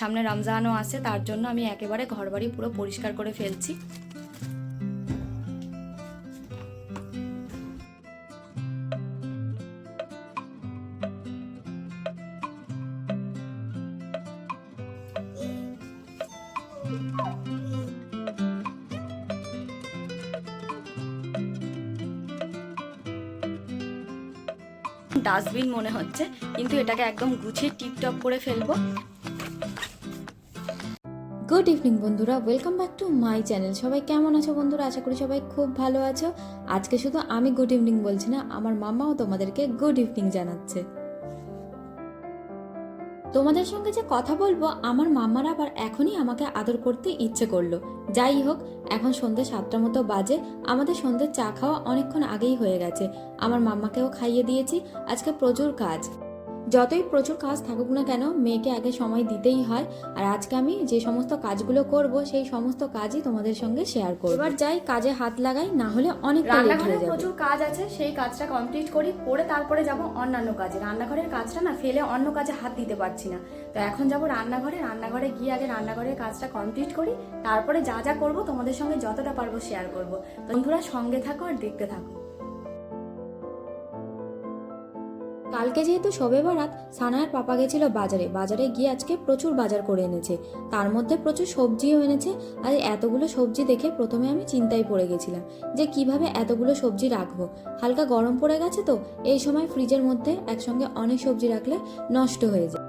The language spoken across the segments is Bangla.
সামনে রমজানও আছে, তার জন্য আমি একেবারে ঘরবাড়ি পুরো পরিষ্কার করে ফেলছি। ডাস্টবিন মনে হচ্ছে, কিন্তু এটাকে একদম গুছিয়ে টিপটপ করে ফেলব। গুড ইভিনিং বন্ধুরা, welcome back to my channel. সবাই কেমন আছো বন্ধুরা? আশা করি সবাই খুব ভালো আছো। আজকে শুধু আমি গুড ইভিনিং বলছি না, আমার মামাও তোমাদেরকে গুড ইভিনিং জানাচ্ছে। তোমাদের সঙ্গে যে কথা বলব, আমার মাম্মার আবার এখনই আমাকে আদর করতে ইচ্ছে করল। যাই হোক, এখন সন্ধ্যে সাতটা মতো বাজে, আমাদের সন্ধ্যে চা খাওয়া অনেকক্ষণ আগেই হয়ে গেছে। আমার মাম্মাকেও খাইয়ে দিয়েছি, আজকে প্রচুর কাজ। যতই প্রচুর কাজ থাকুক না কেন মেয়েকে আগে সময় দিতেই হয়। আর আজকে আমি যে সমস্ত কাজগুলো করব সেই সমস্ত কাজই তোমাদের সঙ্গে শেয়ার করব। এবার যাই কাজে হাত লাগাই না হলে অনেক রান্নাঘরে প্রচুর কাজ আছে সেই কাজটা কমপ্লিট করি করে তারপরে যাব অন্যান্য কাজে। রান্নাঘরের কাজটা না ফেলে অন্য কাজে হাত দিতে পারছি না। তো এখন যাব রান্নাঘরে রান্নাঘরে গিয়ে আগে রান্নাঘরের কাজটা কমপ্লিট করি তারপরে যা যা করব তোমাদের সঙ্গে যতটা পারব শেয়ার করব। বন্ধুরা সঙ্গে থাকো আর দেখতে থাকো। কালকে যেহেতু শবে বারাত সানায়ার পাপা গেছিল বাজারে। বাজারে গিয়ে আজকে প্রচুর বাজার করে এনেছে। তার মধ্যে প্রচুর সবজিও এনেছে। আর এতগুলো সবজি দেখে প্রথমে আমি চিন্তায় পড়ে গেছিলাম যে কীভাবে এতগুলো সবজি রাখব। হালকা গরম পড়ে গেছে তো, এই সময় ফ্রিজের মধ্যে একসঙ্গে অনেক সবজি রাখলে নষ্ট হয়ে যায়।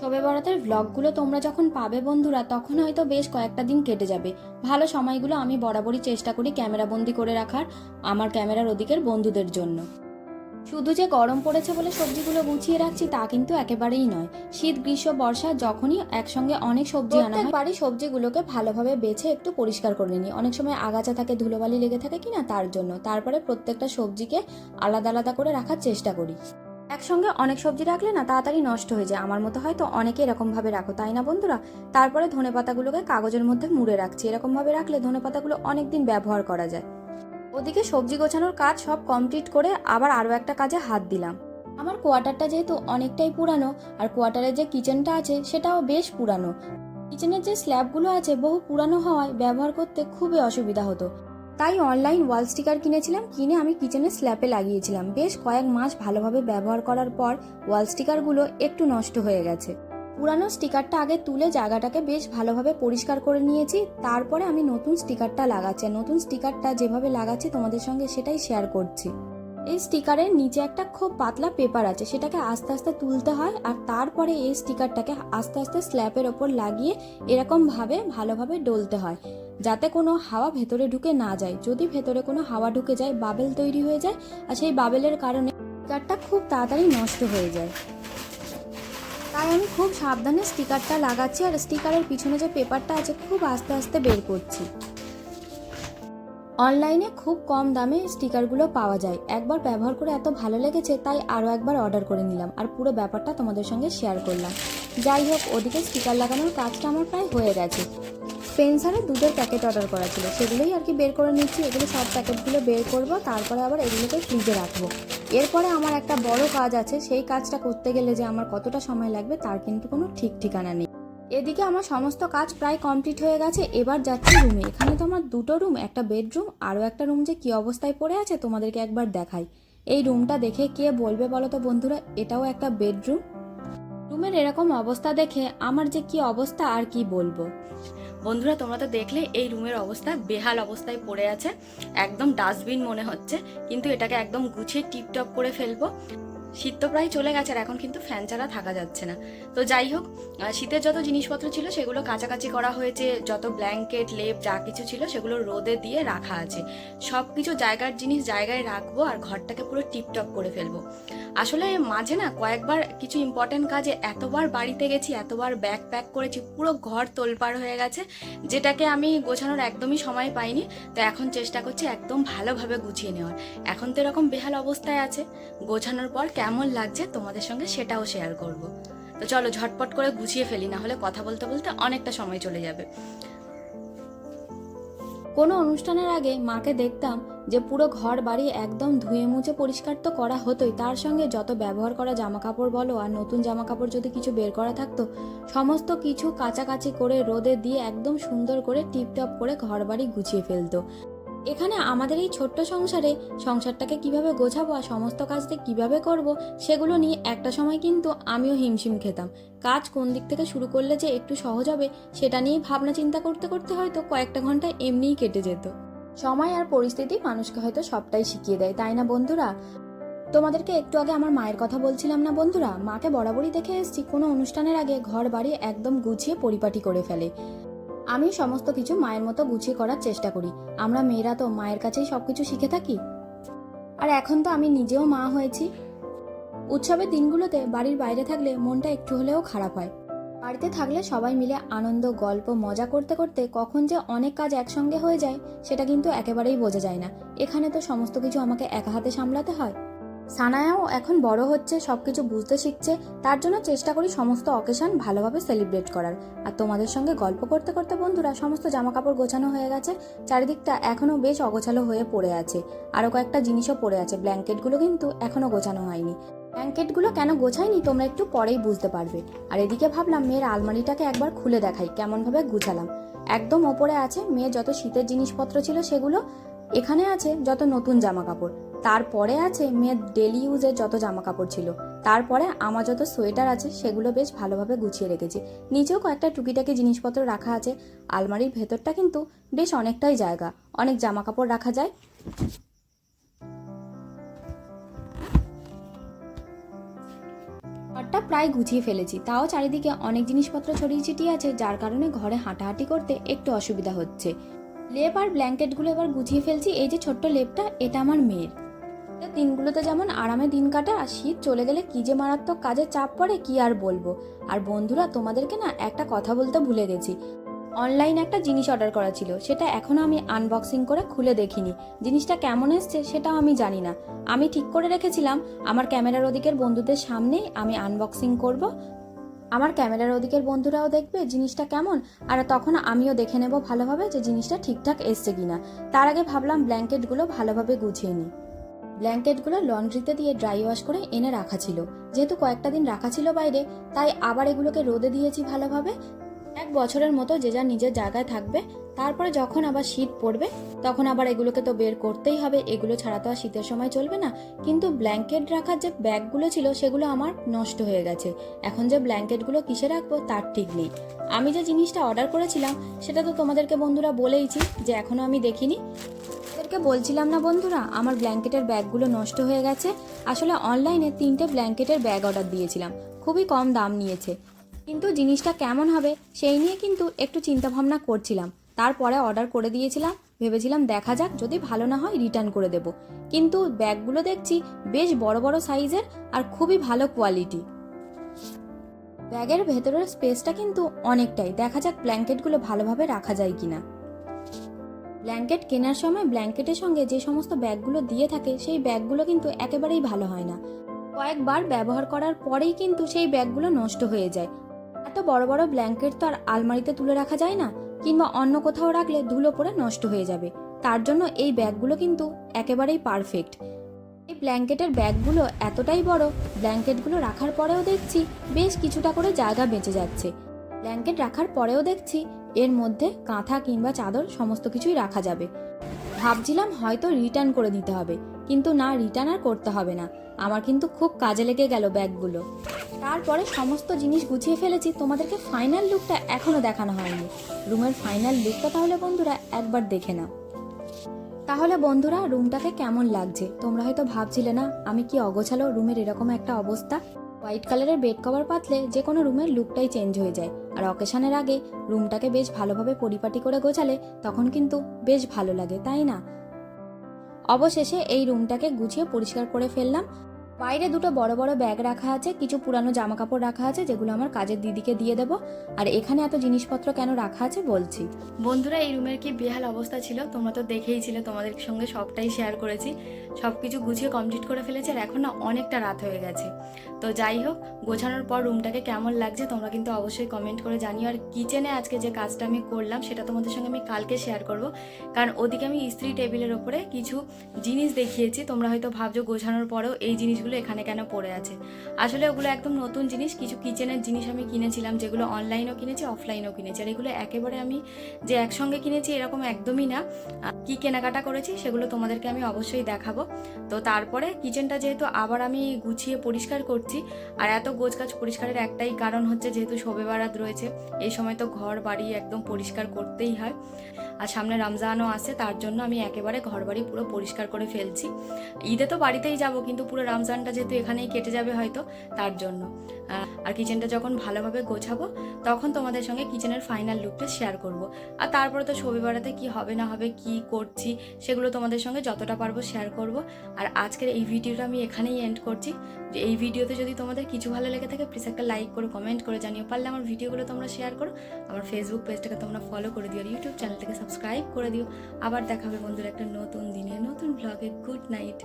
শবে বরাতের ভ্লগগুলো তোমরা যখন পাবে বন্ধুরা, তখন হয়তো বেশ কয়েকটা দিন কেটে যাবে। ভালো সময়গুলো আমি বরাবরই চেষ্টা করি ক্যামেরাবন্দি করে রাখার, আমার ক্যামেরার ওদিকের বন্ধুদের জন্য। শুধু যে গরম পড়েছে বলে সবজিগুলো গুছিয়ে রাখছি তা কিন্তু একেবারেই নয়। শীত গ্রীষ্ম বর্ষা যখনই একসঙ্গে অনেক সবজি আনা হয় বাড়ি সবজিগুলোকে ভালোভাবে বেছে একটু পরিষ্কার করে নিই। অনেক সময় আগাছা থাকে ধুলোবালি লেগে থাকে কিনা তার জন্য। তারপরে প্রত্যেকটা সবজিকে আলাদা আলাদা করে রাখার চেষ্টা করি। একসঙ্গে অনেক সবজি রাখলে না তাড়াতাড়ি নষ্ট হয়ে যায়। আমার মতো হয়তো অনেকে এরকম ভাবে রাখো তাই না বন্ধুরা? তারপরে ধনে পাতাগুলোকে কাগজের মধ্যে মুড়ে রাখছি। এরকম ভাবে রাখলে ধনে পাতাগুলো অনেকদিন ব্যবহার করা যায়। ওদিকে সবজি গোছানোর কাজ সব কমপ্লিট করে আবার আরও একটা কাজে হাত দিলাম। আমার কোয়ার্টারটা যেহেতু অনেকটাই পুরানো আর কোয়ার্টারের যে কিচেনটা আছে সেটাও বেশ পুরানো। কিচেনের যে স্ল্যাবগুলো আছে বহু পুরানো হওয়ায় ব্যবহার করতে খুবই অসুবিধা হতো। তাই অনলাইন ওয়াল স্টিকার কিনেছিলাম, কিনে আমি কিচেনের স্ল্যাপে লাগিয়েছিলাম। বেশ কয়েক মাস ভালোভাবে ব্যবহার করার পর ওয়াল স্টিকারগুলো একটু নষ্ট হয়ে গেছে। পুরানো স্টিকারটা আগে তুলে জায়গাটাকে বেশ ভালোভাবে পরিষ্কার করে নিয়েছি। তারপরে আমি নতুন স্টিকারটা লাগাচ্ছি। নতুন স্টিকারটা যেভাবে লাগাচ্ছি, তোমাদের সঙ্গে সেটাই শেয়ার করছি। এই স্টিকারের নিচে একটা খুব পাতলা পেপার আছে, সেটাকে আস্তে আস্তে তুলতে হয় আর তারপরে এই স্টিকারটাকে আস্তে আস্তে স্ল্যাবের ওপর লাগিয়ে এরকমভাবে ভালোভাবে ডলতে হয়, যাতে কোনো হাওয়া ভেতরে ঢুকে না যায়। যদি ভেতরে কোনো হাওয়া ঢুকে যায়, বাবেল তৈরি হয়ে যায়, আর সেই বাবেলের কারণে স্টিকারটা খুব তাড়াতাড়ি নষ্ট হয়ে যায়। তাই আমি খুব সাবধানে স্টিকারটা লাগাচ্ছি আর স্টিকারের পিছনে যে পেপারটা আছে খুব আস্তে আস্তে বের করছি। অনলাইনে খুব কম দামে স্টিকারগুলো পাওয়া যায়। একবার ব্যবহার করে এত ভালো লেগেছে, তাই আরও একবার অর্ডার করে নিলাম। আর পুরো ব্যাপারটা তোমাদের সঙ্গে শেয়ার করলাম। যাই হোক, ওদিকে স্টিকার লাগানোর কাজটা আমার প্রায় হয়ে গেছে। স্পেন্সারে দুধের প্যাকেট অর্ডার করা ছিল। সেগুলোই আর কি বের করে নিচ্ছি। এগুলো সব প্যাকেটগুলো বের করব, তারপরে আবার এগুলোকে ফ্রিজে রাখব। এরপরে আমার একটা বড় কাজ আছে, সেই কাজটা করতে গেলে যে আমার কতটা সময় লাগবে তার কিন্তু কোনো ঠিক ঠিকানা নেই। এদিকে আমার সমস্ত কাজ প্রায় কমপ্লিট হয়ে গেছে, এবার যাচ্ছি রুমে। এখানে তো আমার দুটো রুম, একটা বেডরুম, আরও একটা রুম যে কী অবস্থায় পড়ে আছে তোমাদেরকে একবার দেখাই। এই রুমটা দেখে কে বলবে বলো তো বন্ধুরা? এটাও একটা বেডরুম। রুমের এরকম অবস্থা দেখে আমার যে কি অবস্থা আর কি বলব? বন্ধুরা, তোমরা তো দেখলে এই রুমের অবস্থা, বেহাল অবস্থায় পড়ে আছে। একদম ডাস্টবিন মনে হচ্ছে, কিন্তু এটাকে একদম গুছিয়ে টিপটপ করে ফেলব। শীত তো প্রায় চলে গেছে আর এখন কিন্তু ফ্যান ছাড়া থাকা যাচ্ছে না। তো যাই হোক শীতের যত জিনিসপত্র ছিল সেগুলো কাছাকাছি করা হয়েছে, যত ব্ল্যাঙ্কেট লেপ, যা কিছু ছিল সেগুলো রোদে দিয়ে রাখা আছে। সব কিছু জায়গার জিনিস জায়গায় রাখব আর ঘরটাকে পুরো টিপটপ করে ফেলব। আসলে মাঝে না কয়েকবার কিছু ইম্পর্টেন্ট কাজে এতবার বাড়িতে গেছি, এতবার ব্যাগ প্যাক করেছি, পুরো ঘর তোলপাড় হয়ে গেছে, যেটাকে আমি গোছানোর একদমই সময় পাইনি। তো এখন চেষ্টা করছি একদম ভালোভাবে গুছিয়ে নেওয়ার। এখন তো এরকম বেহাল অবস্থায় আছে, গোছানোর পর কেমন লাগছে তোমাদের সঙ্গে সেটাও শেয়ার করব। তো চলো ঝটপট করে গুছিয়ে ফেলি, না হলে কথা বলতে বলতে অনেকটা সময় চলে যাবে। কোনো অনুষ্ঠানের আগে মাকে দেখতাম যে পুরো ঘর বাড়ি একদম ধুয়ে মুছে পরিষ্কার তো করা হতোই, তার সঙ্গে যত ব্যবহার করা জামা কাপড় বলো আর নতুন জামা কাপড় যদি কিছু বের করা থাকতো, সমস্ত কিছু কাচাকাচি করে রোদে দিয়ে একদম সুন্দর করে টিপটপ করে ঘর বাড়ি গুছিয়ে ফেলতো। এখানে আমাদের এই ছোট্ট সংসারে সংসারটাকে কীভাবে গোছাবো আর সমস্ত কাজটা কীভাবে করব, সেগুলো নিয়ে একটা সময় কিন্তু আমিও হিমশিম খেতাম। কাজ কোন দিক থেকে শুরু করলে যে একটু সহজ হবে, সেটা নিয়েই ভাবনা চিন্তা করতে করতে হয়তো কয়েকটা ঘণ্টা এমনিই কেটে যেত। সময় আর পরিস্থিতি মানুষকে হয়তো সবটাই শিখিয়ে দেয়, তাই না বন্ধুরা? তোমাদেরকে একটু আগে আমার মায়ের কথা বলছিলাম না বন্ধুরা? মাকে বরাবরই দেখে এসেছি, কোনো অনুষ্ঠানের আগে ঘর বাড়ি একদম গুছিয়ে পরিপাটি করে ফেলে। আমি সমস্ত কিছু মায়ের মতো গুছিয়ে করার চেষ্টা করি। আমরা মেয়েরা তো মায়ের কাছেই সবকিছু শিখে থাকি। আর এখন তো আমি নিজেও মা হয়েছি। উৎসবের দিনগুলোতে বাড়ির বাইরে থাকলে মনটা একটু হলেও খারাপ হয়। বাড়িতে থাকলে সবাই মিলে আনন্দ, গল্প, মজা করতে করতে কখন যে অনেক কাজ একসঙ্গে হয়ে যায়, সেটা কিন্তু একেবারেই বোঝা যায় না। এখানে তো সমস্ত কিছু আমাকে একা হাতে সামলাতে হয়। সানায়াও এখন বড় হচ্ছে, সবকিছু বুঝতে শিখছে, তার জন্য চেষ্টা করি সমস্ত অকেশন ভালোভাবে সেলিব্রেট করার। আর তোমাদের সঙ্গে গল্প করতে করতে বন্ধুরা, সমস্ত জামা কাপড় গোছানো হয়ে গেছে, চারিদিকটা এখনও বেশ অগোছালো হয়ে পড়ে আছে। আরও কয়েকটা জিনিসও পড়ে আছে, ব্ল্যাঙ্কেটগুলো কিন্তু এখনও গোছানো হয়নি। ব্ল্যাঙ্কেটগুলো কেন গোছাইনি তোমরা একটু পরেই বুঝতে পারবে। আর এদিকে ভাবলাম মেয়ের আলমারিটাকে একবার খুলে দেখাই, কেমনভাবে গুছালাম। একদম ওপরে আছে মেয়ে যত শীতের জিনিসপত্র ছিল সেগুলো, এখানে আছে যত নতুন জামা কাপড় তারপরে আছে মেয়ের ডেলি ইউজের যত জামা কাপড় ছিল। তারপরে আমার যত সোয়েটার আছে, সেগুলো বেশ ভালোভাবে গুছিয়ে রেখেছি। নিচেও কয়েকটা টুকিটাকি জিনিসপত্র রাখা আছে। আলমারির ভেতরটা কিন্তু বেশ অনেকটাই জায়গা। অনেক জামা কাপড় রাখা যায়। ঘরটা প্রায় গুছিয়ে ফেলেছি। তাও চারিদিকে অনেক জিনিসপত্র ছড়িয়ে ছিটিয়ে আছে, যার কারণে ঘরে হাঁটাহাঁটি করতে একটু অসুবিধা হচ্ছে। লেপ আর ব্ল্যাঙ্কেটগুলো এবার গুছিয়ে ফেলছি। এই যে ছোট্ট লেপটা, এটা আমার মেয়ের। দিনগুলোতে যেমন আরামে দিন কাটে আর শীত চলে গেলে কি যে মারাত্মক কাজের চাপ পড়ে কি আর বলব। আর বন্ধুরা, তোমাদেরকে না একটা কথা বলতে ভুলে গেছি। অনলাইন একটা জিনিস অর্ডার করা ছিল, সেটা এখনও আমি আনবক্সিং করে খুলে দেখিনি। জিনিসটা কেমন এসছে সেটাও আমি জানি না। আমি ঠিক করে রেখেছিলাম, আমার ক্যামেরার ওদিকের বন্ধুদের সামনেই আমি আনবক্সিং করব। আমার ক্যামেরার ওদিকের বন্ধুরাও দেখবে জিনিসটা কেমন, আর তখন আমিও দেখে নেব ভালোভাবে যে জিনিসটা ঠিকঠাক এসছে কিনা। তার আগে ভাবলাম ব্ল্যাঙ্কেটগুলো ভালোভাবে গুছিয়ে নিই। ব্ল্যাঙ্কেটগুলো লন্ড্রিতে দিয়ে ড্রাই ওয়াশ করে এনে রাখা ছিল। যেহেতু কয়েকটা দিন রাখা ছিল বাইরে, তাই আবার এগুলোকে রোদে দিয়েছি ভালোভাবে। এক বছরের মতো যে যার নিজের জায়গায় থাকবে, তারপরে যখন আবার শীত পড়বে, তখন আবার এগুলোকে তো বের করতেই হবে। এগুলো ছাড়া তো আর শীতের সময় চলবে না। কিন্তু ব্ল্যাঙ্কেট রাখার যে ব্যাগগুলো ছিল, সেগুলো আমার নষ্ট হয়ে গেছে। এখন যে ব্ল্যাঙ্কেটগুলো কিসে রাখব, তার ঠিক নেই। আমি যে জিনিসটা অর্ডার করেছিলাম, সেটা তো তোমাদেরকে বন্ধুরা বলেইছি, যে এখনও আমি দেখিনি। ওদেরকে বলছিলাম না বন্ধুরা, আমার ব্ল্যাঙ্কেটের ব্যাগগুলো নষ্ট হয়ে গেছে। আসলে অনলাইনে তিনটে ব্ল্যাঙ্কেটের ব্যাগ অর্ডার দিয়েছিলাম। খুবই কম দাম নিয়েছে। কিন্তু জিনিসটা কেমন হবে, সেই নিয়ে কিন্তু একটু চিন্তা ভাবনা করছিলাম। তারপরে অর্ডার করে দিয়েছিলাম। ভেবেছিলাম দেখা যাক, যদি ভালো না হয় রিটার্ন করে দেব। কিন্তু ব্যাগগুলো দেখছি বেশ বড় বড় সাইজের আর খুবই ভালো কোয়ালিটি ব্যাগের ভেতরের স্পেসটা কিন্তু অনেকটাই। দেখা যাক ব্ল্যাঙ্কেটগুলো ভালোভাবে রাখা যায় কিনা। ব্ল্যাঙ্কেট কেনার সময় ব্ল্যাঙ্কেটের সঙ্গে যে সমস্ত ব্যাগগুলো দিয়ে থাকে, সেই ব্যাগগুলো কিন্তু একেবারেই ভালো হয় না। কয়েকবার ব্যবহার করার পরেই কিন্তু সেই ব্যাগগুলো নষ্ট হয়ে যায়। এত বড় বড় ব্ল্যাঙ্কেট তো আর আলমারিতে তুলে রাখা যায় না, কিংবা অন্য কোথাও রাখলে ধুলো পড়ে নষ্ট হয়ে যাবে। তার জন্য এই ব্যাগগুলো কিন্তু একেবারেই পারফেক্ট। এই ব্ল্যাঙ্কেটের ব্যাগগুলো এতটাই বড়, ব্ল্যাঙ্কেটগুলো রাখার পরেও দেখছি বেশ কিছুটা করে জায়গা বেঁচে যাচ্ছে। ব্ল্যাঙ্কেট রাখার পরেও দেখছি এর মধ্যে কাঁথা কিংবা চাদর সমস্ত কিছুই রাখা যাবে। ভাবছিলাম হয়তো রিটার্ন করে দিতে হবে, কিন্তু না, রিটার্ন আর করতে হবে না। আমার কিন্তু খুব কাজে লেগে গেল ব্যাগগুলো। তারপরে সমস্ত জিনিস গুছিয়ে ফেলেছি, তোমাদেরকে ফাইনাল লুকটা এখনও দেখানো হয়নি। রুমের ফাইনাল লুকটা তাহলে বন্ধুরা একবার দেখে নাও। তাহলে বন্ধুরা, রুমটাকে কেমন লাগছে? তোমরা হয়তো ভাবছিলে, না, আমি কি অগোছালো? রুমের এরকম একটা অবস্থা? হোয়াইট কালারের বেড কভার পাতলে যে কোনো রুমের লুকটাই চেঞ্জ হয়ে যায়। আর অকেশনের আগে রুমটাকে বেশ ভালোভাবে পরিপাটি করে গোছালে তখন কিন্তু বেশ ভালো লাগে, তাই না? অবশেষে এই রুমটাকে গুছিয়ে পরিষ্কার করে ফেললাম। বাইরে দুটো বড় বড় ব্যাগ রাখা আছে, কিছু পুরানো জামা কাপড় রাখা আছে, যেগুলো আমার কাজের দিদিকে দিয়ে দেবো। আর এখানে এত জিনিসপত্র কেন রাখা আছে বলছি। বন্ধুরা, এই রুমের কি বেহাল অবস্থা ছিল? তোমরা তো দেখেই ছিল, তোমাদের সঙ্গে সবটাই শেয়ার করেছি। সব কিছু গুছিয়ে কমপ্লিট করে ফেলেছি আর এখন না অনেকটা রাত হয়ে গেছে। তো যাই হোক, গোছানোর পর রুমটাকে কেমন লাগছে তোমরা কিন্তু অবশ্যই কমেন্ট করে জানিও। আর কিচেনে আজকে যে কাজটা আমি করলাম, সেটা তোমাদের সঙ্গে আমি কালকে শেয়ার করব। কারণ ওদিকে আমি ইস্ত্রি টেবিলের ওপরে কিছু জিনিস দেখিয়েছি, তোমরা হয়তো ভাবছ গোছানোর পরেও এই জিনিসগুলো এখানে কেন পড়ে আছে? আসলে ওগুলো একদম নতুন জিনিস। কিছু কিচেনের জিনিস আমি কিনেছিলাম, যেগুলো অনলাইনও কিনেছি অফলাইনও কিনেছি। আর এগুলো একেবারে আমি যে একসঙ্গে কিনেছি, এরকম একদমই না। কি কেনাকাটা করেছি সেগুলো তোমাদেরকে আমি অবশ্যই দেখাবো। তো তারপরে কিচেনটা যেহেতু আবার আমি গুছিয়ে পরিষ্কার করছি, আর এত গোছ গাছ পরিষ্কারের একটাই কারণ হচ্ছে যেহেতু শোবে বারাত রয়েছে, এই সময় তো ঘর বাড়ি একদম পরিষ্কার করতেই হয়। আর সামনে রমজানও আসে তার জন্য আমি একেবারে ঘর বাড়ি পুরো পরিষ্কার করে ফেলছি। ঈদে তো বাড়িতেই যাব, কিন্তু পুরো রমজানটা যেহেতু এখানেই কেটে যাবে হয়তো, তার জন্য। আর কিচেনটা যখন ভালোভাবে গোছাবো, তখন তোমাদের সঙ্গে কিচেনের ফাইনাল লুকটা শেয়ার করব। আর তারপরে তো ছবি বেড়াতে কি হবে না হবে, কি করছি, সেগুলো তোমাদের সঙ্গে যতটা পারব শেয়ার করব। আর আজকের এই ভিডিওটা আমি এখানেই এন্ড করছি। যে এই ভিডিওতে যদি তোমাদের কিছু ভালো লেগে থাকে প্লিজ একটা লাইক করো কমেন্ট করে, জানিও। পারলে আমার ভিডিওগুলো তোমরা শেয়ার করো। আমার ফেসবুক পেজটাকে তোমরা ফলো করে দিও, আর ইউটিউব চ্যানেলটাকে সাবস্ক্রাইব করে দিও। আবার দেখাবে বন্ধুরা একটা নতুন দিনে, নতুন ব্লগে গুড নাইট